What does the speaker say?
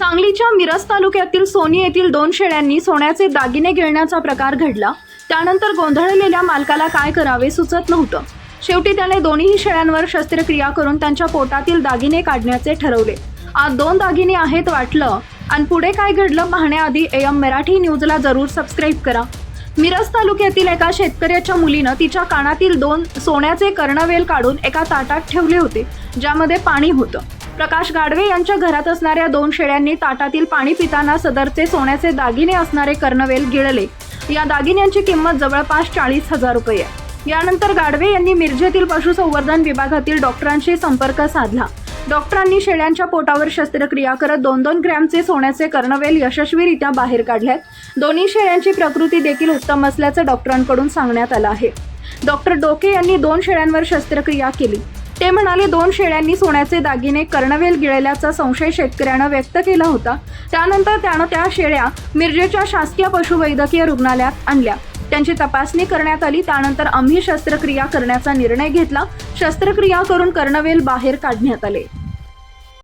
सांगलीच्या मिरज तालुक्यातील सोनी येथील दोन शेळ्यांनी सोन्याचे दागिने गिळण्याचा प्रकार घडला. त्यानंतर गोंधळलेल्या मालकाला काय करावे सुचत नव्हतं. शेवटी त्याने दोन्ही शेळ्यांवर शस्त्रक्रिया करून त्यांच्या पोटातील दागिने काढण्याचे ठरवले. आज दोन दागिने आहेत वाटलं. आणि पुढे काय घडलं पाहण्याआधी एम मराठी न्यूजला जरूर सबस्क्राईब करा. मिरज तालुक्यातील एका शेतकऱ्याच्या मुलीनं तिच्या कानातील दोन सोन्याचे कर्णवेल काढून एका ताटात ठेवले होते ज्यामध्ये पाणी होतं. प्रकाश गाडवे यांच्या घरात असणाऱ्या दोन शेळ्यांनी ताटातील पाणी पिताना सदरचे सोन्याचे दागिने असणारे कर्णवेल गिळले. या दागिन्यांची किंमत जवळपास चाळीस हजार रुपये यानंतर गाडवे यांनी मिरजेतील पशुसंवर्धन विभागातील डॉक्टरांशी संपर्क साधला. डॉक्टरांनी शेळ्यांच्या पोटावर शस्त्रक्रिया करत दोन दोन ग्रॅमचे सोन्याचे कर्णवेल यशस्वीरित्या बाहेर काढल्यात. दोन्ही शेळ्यांची प्रकृती देखील उत्तम असल्याचं डॉक्टरांकडून सांगण्यात आलं आहे. डॉक्टर डोके यांनी दोन शेळ्यांवर शस्त्रक्रिया केली. ते म्हणाले दोन शेळ्यांनी सोन्याचे दागिने कर्णवेल गिळल्याचा संशय शेतकऱ्यानं व्यक्त केला होता. त्यानंतर त्यानं त्या शेळ्या मिरजेच्या शासकीय पशुवैद्यकीय रुग्णालयात आणल्या. त्यांची तपासणी करण्यात आली. त्यानंतर आम्ही शस्त्रक्रिया करण्याचा निर्णय घेतला. शस्त्रक्रिया करून कर्णवेल बाहेर काढण्यात आले.